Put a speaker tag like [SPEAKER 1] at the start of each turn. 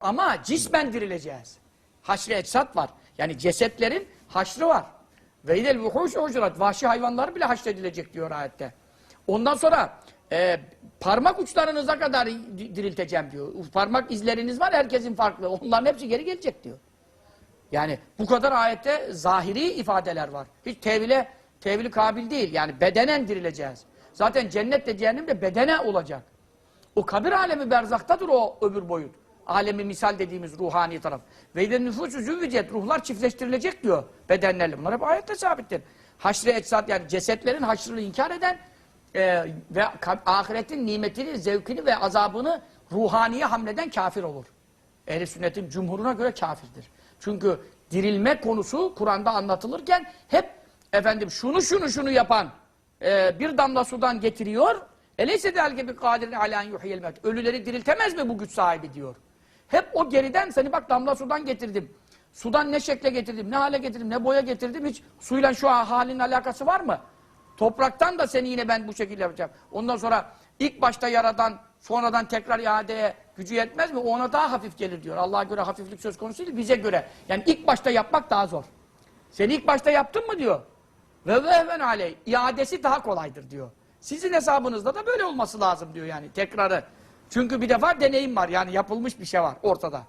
[SPEAKER 1] Ama cismen dirileceğiz. Haşre etsat var. Yani cesetlerin haşrı var. Ve idel vuhuş ucurat. Vahşi hayvanlar bile haşredilecek diyor ayette. Ondan sonra e, parmak uçlarınıza kadar di- dirilteceğim diyor. Parmak izleriniz var herkesin farklı. Onların hepsi geri gelecek diyor. Yani bu kadar ayette zahiri ifadeler var. Hiç tevile, tevili kabil değil. Yani bedenen dirileceğiz. Zaten cennet de cehennem de bedene olacak. O kabir alemi berzaktadır o öbür boyut. Alemi misal dediğimiz ruhani taraf. Ve de nüfusu züvvicet, ruhlar çiftleştirilecek diyor bedenlerle. Bunlar hep ayette sabittir. Haşre etsat yani cesetlerin haşrını inkar eden e, ve ahiretin nimetini, zevkini ve azabını ruhaniye hamleden kafir olur. Ehl-i sünnetin cumhuruna göre kafirdir. Çünkü dirilme konusu Kur'an'da anlatılırken hep efendim şunu şunu şunu yapan e, bir damla sudan getiriyor. Eleyse del gibi kadirin alen yuhyel met. Ölüleri diriltemez mi bu güç sahibi diyor. Hep o geriden seni bak damla sudan getirdim. Sudan ne şekle getirdim, ne hale getirdim, ne boya getirdim. Hiç suyla şu an halin alakası var mı? Topraktan da seni yine ben bu şekilde yapacağım. Ondan sonra ilk başta yaradan sonradan tekrar iadeye gücü yetmez mi? O ona daha hafif gelir diyor. Allah'a göre hafiflik söz konusu değil, bize göre. Yani ilk başta yapmak daha zor. Seni ilk başta yaptın mı diyor. Ve ve hemen aleyh. İadesi daha kolaydır diyor. Sizin hesabınızda da böyle olması lazım diyor yani tekrarı. Çünkü bir defa deneyim var yani yapılmış bir şey var ortada.